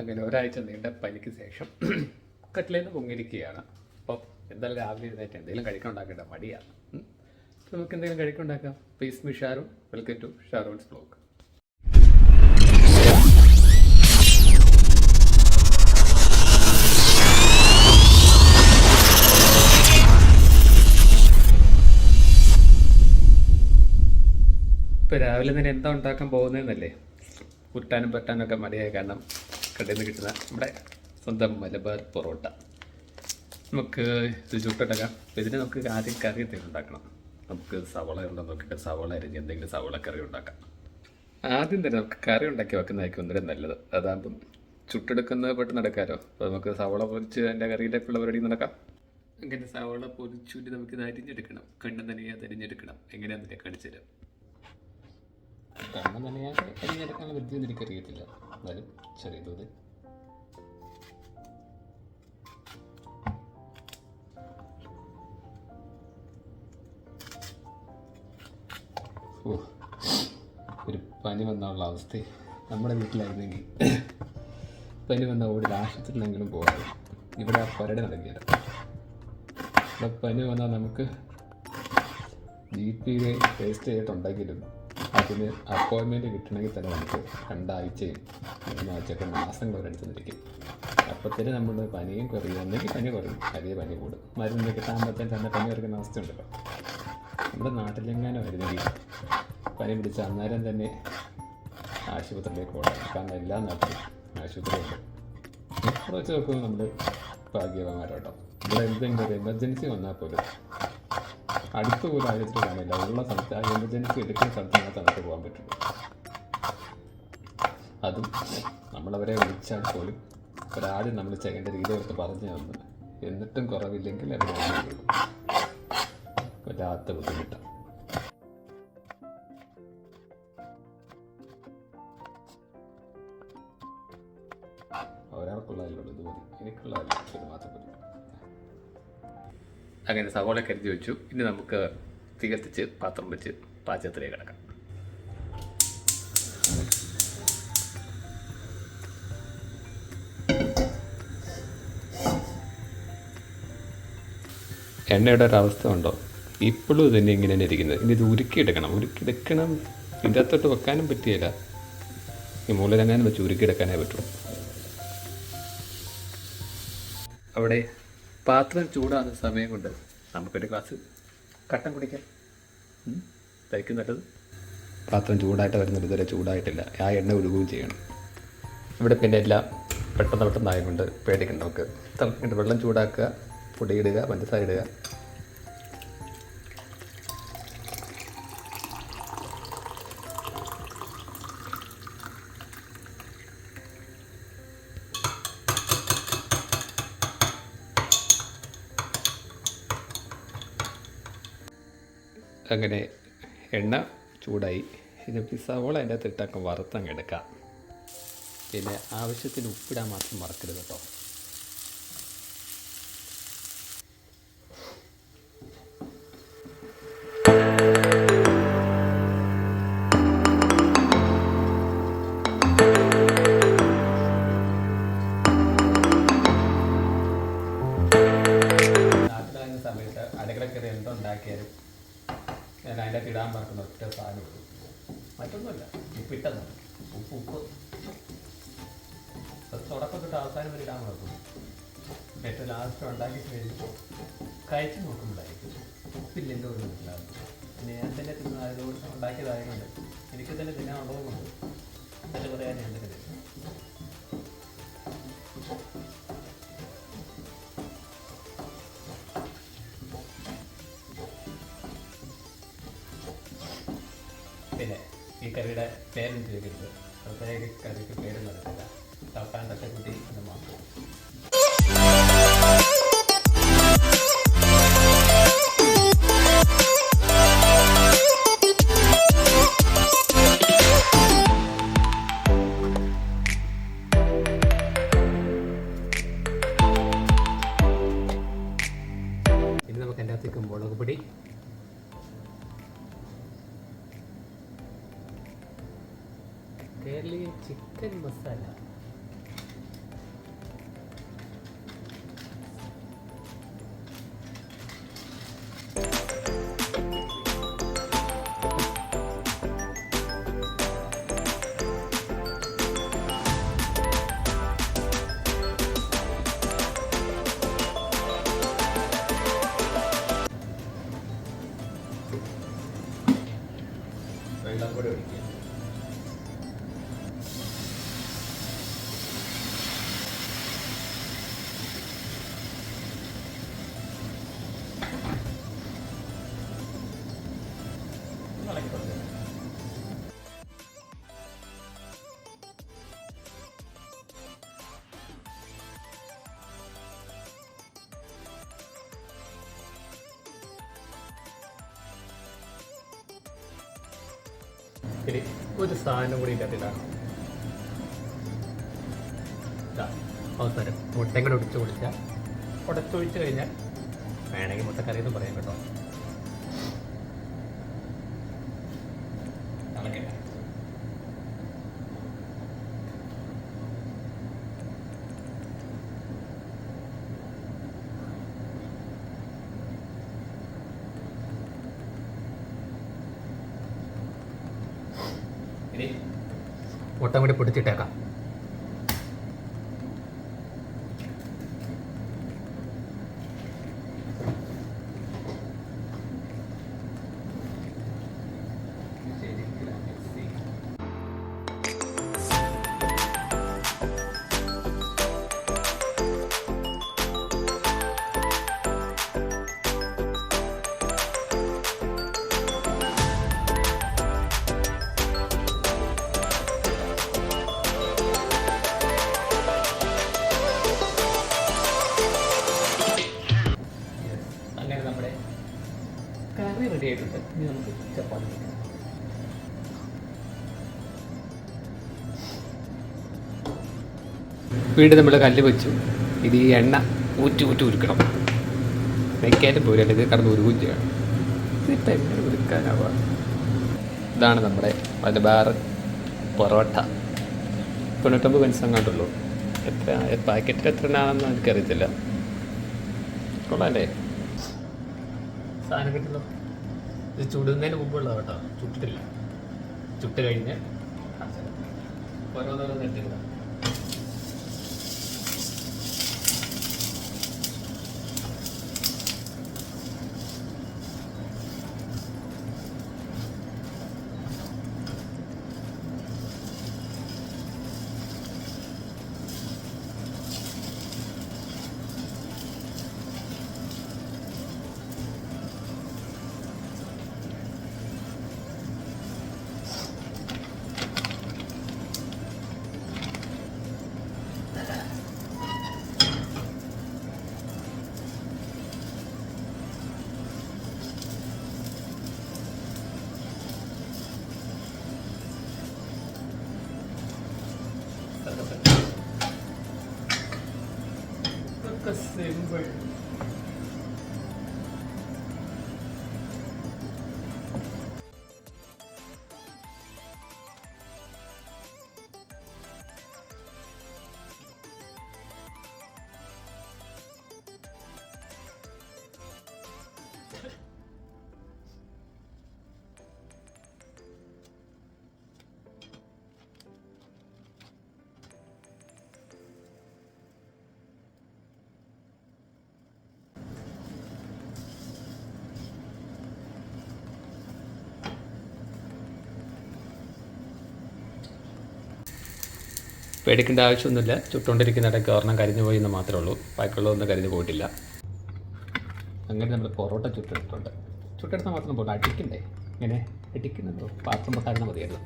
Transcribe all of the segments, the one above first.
അങ്ങനെ ഒരാഴ്ച നീണ്ട പനിക്ക് ശേഷം കട്ടിലേന്ന് പൊങ്ങിയിരിക്കുകയാണ്. അപ്പോൾ എന്തായാലും രാവിലെ എഴുന്നേറ്റ് എന്തെങ്കിലും കഴിക്കാൻ ഉണ്ടാക്കേണ്ട മടിയാണ്. നമുക്ക് എന്തെങ്കിലും കഴിക്കാൻ ഉണ്ടാക്കാം please me Sharu welcome to Sharoon's blog ഇപ്പോൾ രാവിലെ തന്നെ എന്താ ഉണ്ടാക്കാൻ പോകുന്നതെന്നല്ലേ? ഉരുട്ടാനും പറ്റാനും ഒക്കെ മടിയായ കാരണം കടയിൽ നിന്ന് കിട്ടുന്ന നമ്മുടെ സ്വന്തം മലബാർ പൊറോട്ട. നമുക്ക് ഇത് ചുട്ടിട്ടേക്കാം അപ്പോൾ ഇതിന് നമുക്ക് ആദ്യം കറി എന്തെങ്കിലും ഉണ്ടാക്കണം. നമുക്ക് സവള ഉണ്ടോ നോക്കിയിട്ട് സവള അരിഞ്ഞ് എന്തെങ്കിലും സവള കറി ഉണ്ടാക്കാം. ആദ്യം തന്നെ നമുക്ക് കറി ഉണ്ടാക്കി വെക്കുന്നതായിരിക്കും ഒന്നിനും നല്ലത്. അതാകുമ്പം ചുട്ടെടുക്കുന്നത് പെട്ടെന്ന് നടക്കാമല്ലോ അപ്പോൾ നമുക്ക് സവള പൊരിച്ച് അതിന്റെ കറിയിലേക്ക് ഉള്ള പരിപാടി നടക്കാം. അങ്ങനെ സവള പൊരിച്ചുകൊണ്ട് നമുക്ക് ഇത് അരിഞ്ഞെടുക്കണം. കണ്ണു തന്നെ അത് അരിഞ്ഞെടുക്കണം. എങ്ങനെയാണെന്ന് കാണിച്ചു തരാം കണ്ണം നനയാതെ വിദ്യ ഒന്നും എനിക്കറിയത്തില്ല. എന്നാലും ചെറിയ തോതിൽ ഒരു പനി വന്നുള്ള അവസ്ഥ. നമ്മുടെ വീട്ടിലായിരുന്നെങ്കിൽ പനി വന്ന ഓടി ആശുപത്രിയിലെങ്കിലും പോകാതെ ഇവിടെ ആ പരട് നടക്കില്ല ഇവിടെ പനി വന്നാൽ നമുക്ക് ജി പിയിൽ രജിസ്റ്റർ ചെയ്തിട്ടുണ്ടെങ്കിലും അതിന് അപ്പോയിൻമെന്റ് കിട്ടണമെങ്കിൽ തന്നെ നമുക്ക് രണ്ടാഴ്ചയും മൂന്നാഴ്ചയൊക്കെ മാസങ്ങൾ വരെ എടുത്തുന്നിരിക്കും അപ്പോഴത്തേന് നമ്മൾ പനിയും കുറയും ഒന്നെങ്കിൽ പനി കുറയും അതേ പനി കൂടും. മരുന്ന് കിട്ടാകുമ്പോഴത്തേന് തന്നെ പനി കുറയ്ക്കുന്ന അവസ്ഥയുണ്ടല്ലോ. നമ്മുടെ നാട്ടിലെങ്ങാനും വരുന്നെങ്കിൽ പനി പിടിച്ച അന്നേരം തന്നെ ആശുപത്രിയിലേക്ക് പോകണം കാരണം എല്ലാ നാട്ടിലും ആശുപത്രിയുണ്ട്. കുറച്ച് നോക്കുമ്പോൾ നമ്മൾ ഭാഗ്യവാന്മാരോട്ടോ. ഇവിടെ എന്തെങ്കിലും ഒരു എമർജൻസി വന്നാൽ പോലും അടുത്ത പോലും ആശുപത്രി കാണില്ല ഉള്ള സ്ഥലത്ത് ആ എമർജൻസി എടുക്കുന്ന സ്ഥലത്ത് ആ നമുക്ക് പോകാൻ പറ്റുള്ളൂ അതും നമ്മളവരെ വിളിച്ചാൽ പോലും ഒരാദ്യം നമ്മൾ ചെയ്യേണ്ട രീതി അവർക്ക് പറഞ്ഞു തന്നു. എന്നിട്ടും കുറവില്ലെങ്കിൽ അവർ വല്ലാത്ത ബുദ്ധിമുട്ടാണ് ഒരാൾക്കുള്ളതല്ലോ ഇത് മതി. എനിക്കുള്ളതല്ല ഇത് മാത്രം മതി. അങ്ങനെ സവോള കരുതി വെച്ചു. ഇനി നമുക്ക് തീ കത്തിച്ച് പാത്രം വെച്ച് പാചകത്തിലേക്ക് കിടക്കാം. എണ്ണയുടെ ഒരവസ്ഥ ഉണ്ടോ? ഇപ്പോഴും തന്നെ ഇങ്ങനെ തന്നെ ഇരിക്കുന്നത്. ഇനി ഇത് ഉരുക്കിയെടുക്കണം. ഉരുക്കിയെടുക്കണം. ഇതിന്റെ അകത്തോട്ട് വെക്കാനും പറ്റിയില്ല ഈ മൂലരങ്ങാനും വെച്ച് ഉരുക്കിയെടുക്കാനേ പറ്റുള്ളൂ. അവിടെ പാത്രം ചൂടാകുന്ന സമയം കൊണ്ട് നമുക്കൊരു ഗ്ലാസ് കട്ടൻ കുടിക്കാം? തയ്ക്കും നല്ലത്. പാത്രം ചൂടായിട്ട് വരുന്നത് ഇതുവരെ ചൂടായിട്ടില്ല. ആ എണ്ണ ഒഴുകുകയും ചെയ്യണം. ഇവിടെ പിന്നെ എല്ലാം പെട്ടെന്ന് പെട്ടെന്നായതുകൊണ്ട് പേടിക്കണ്ട നമുക്ക്. വെള്ളം ചൂടാക്കുക പൊടിയിടുക പഞ്ചസാര ഇടുക. അങ്ങനെ എണ്ണ ചൂടായി. ഇത് സവോള അതിന്റെ അകത്ത് ഇട്ടൊക്കെ വറുത്തങ്ങ് എടുക്കാം. പിന്നെ ആവശ്യത്തിന് ഉപ്പിടാൻ മാത്രം മറക്കരുത് കേട്ടോ. സമയത്ത് അടുക്കളക്കറി എന്തുണ്ടാക്കിയാലും ഞാൻ അതിന്റെ ഇടാൻ മറക്കുന്ന ഒറ്റ സാധനം ഇട്ടു മറ്റൊന്നുമല്ല ഉപ്പിട്ടെന്ന് ഉപ്പ് ഉപ്പ്. തുടക്കത്തിട്ട് തുടക്കം തൊട്ട് അവസാനം വരെ ഇടാൻ നടക്കുന്നു ഏറ്റവും ലാസ്റ്റ് ഉണ്ടാക്കി കഴിഞ്ഞപ്പോൾ കഴിച്ച് നോക്കുമ്പോഴായിരിക്കും ഉപ്പില്ലെന്തോ ഒരു മനസ്സിലാവും പിന്നെ ഞാൻ തന്നെ തിന്നായതുകൊണ്ട് ഉണ്ടാക്കിയതായതുകൊണ്ട് എനിക്ക് തന്നെ തിന്നാനുള്ളതുകൊണ്ട് പേരും അതായത് പ്രത്യേക പേര് നടക്കില്ല തപ്പാൻ തട്ടക്കുട്ടി എന്ന് മാത്രം ഇനി നമുക്ക് എന്റെ അകത്തേക്ക് മുളക് പൊടി കേരളീയ ചിക്കൻ മസാല. ഇനി ഒരു സാധനം കൂടി ഇതിനകത്തിലാണ് അവസാനം മുട്ടയും കൂടെ ഒടിച്ച് കുടിച്ചാൽ ഉടച്ചൊഴിച്ച് കഴിഞ്ഞാൽ വേണമെങ്കിൽ മുട്ടക്കറി എന്ന് പറയാം കേട്ടോ നടക്കില്ല ഇനി ഒട്ടം കൂടി പൊടിച്ചിട്ടേക്കാം. അങ്ങനെ നമ്മുടെ കറി റെഡി ആയിട്ടുണ്ട്. ഇനി നമുക്ക് ചപ്പാത്തി. വീണ്ടും നമ്മൾ കല്ല് വെച്ചു. ഇത് ഈ എണ്ണ ഊറ്റി ഊറ്റി ഉരുക്കണം. വെക്കാനും പോരല്ല ഇത് കടന്ന് ഉരുകും ചെയ്യണം. ഇതിപ്പോൾ എങ്ങനെ ഉരുക്കാനാവുക? ഇതാണ് നമ്മുടെ മലബാർ പൊറോട്ട. തൊണ്ണൂറ്റൊമ്പത് പൈസ അങ്ങോട്ടുള്ളൂ എത്ര പാക്കറ്റിൽ എത്ര എണ്ണാണെന്ന് എനിക്കറിയത്തില്ല. കൊള്ളാല്ലേ സാധനം കിട്ടുന്നു ഇത് ചുടുന്നതിന് മുമ്പുള്ള കേട്ടോ. ചുട്ടിട്ടില്ല ചുട്ട് കഴിഞ്ഞ്. ഓരോന്നോരോന്ന് എടുത്തിരുന്ന Pagka-silver. പേടിക്കേണ്ട ആവശ്യമൊന്നുമില്ല. ചുട്ടുകൊണ്ടിരിക്കുന്നിടയ്ക്ക് ഒരെണ്ണം കരിഞ്ഞു പോയി എന്ന് മാത്രമേ ഉള്ളൂ. ബാക്കിയുള്ളതൊന്നും കരിഞ്ഞു പോയിട്ടില്ല. അങ്ങനെ നമ്മൾ പൊറോട്ട ചുട്ടെടുത്തുണ്ട് ചുട്ടെടുത്താൽ മാത്രം പോകണം അടിക്കണ്ടേ? ഇങ്ങനെ അടിക്കുന്നത് പാത്രം കുഴപ്പമില്ല.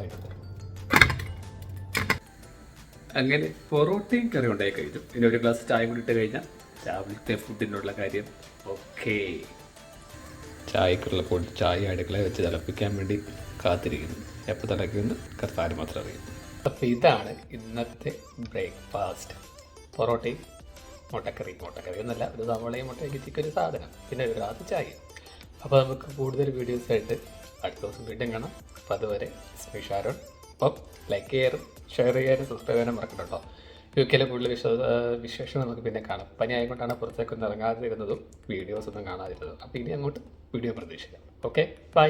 ആയിട്ടുണ്ട്. അങ്ങനെ പൊറോട്ടയും കറി ഉണ്ടായി കഴിഞ്ഞു ഇനി ഒരു ഗ്ലാസ് ചായ കൂടി ഇട്ട് കഴിഞ്ഞാൽ രാവിലത്തെ ഫുഡിനുള്ള കാര്യം. ഓക്കേ. ചായക്കുള്ള പൊടി ചായ അടുക്കള വെച്ച് തിളപ്പിക്കാൻ വേണ്ടി കാത്തിരിക്കുന്നു. എപ്പോൾ തിളക്കുമെന്ന് കർത്താൻ മാത്രം അറിയും അപ്പോൾ ഇതാണ് ഇന്നത്തെ ബ്രേക്ക്ഫാസ്റ്റ്. പൊറോട്ടയും മുട്ടക്കറി മുട്ടക്കറി എന്നല്ല ഒരു സവളയും മുട്ടയൊക്കെ ചിക്കൻ ഒരു സാധനം. പിന്നെ ഒരു ഗ്ലാസ് ചായ. അപ്പോൾ നമുക്ക് കൂടുതൽ വീഡിയോസ് ആയിട്ട് അടുത്ത ദിവസം വീണ്ടും കാണാം. അപ്പോൾ അതുവരെ സ്മിഷാരോൺ അപ്പം ലൈക്ക് ചെയ്യാനും ഷെയർ ചെയ്യാനും സബ്സ്ക്രൈബ് ചെയ്യാനും മറക്കണ്ട കേട്ടോ. യു കെയിലെ കൂടുതൽ വിശ വിശേഷം നമുക്ക് പിന്നെ കാണാം. പനി ആയിക്കൊണ്ടാണ് പുറത്തേക്കൊന്നും ഇറങ്ങാതിരുന്നതും വീഡിയോസ് ഒന്നും കാണാതിരുന്നതും. അപ്പോൾ ഇനി അങ്ങോട്ട് വീഡിയോ പ്രതീക്ഷിക്കാം. Okay bye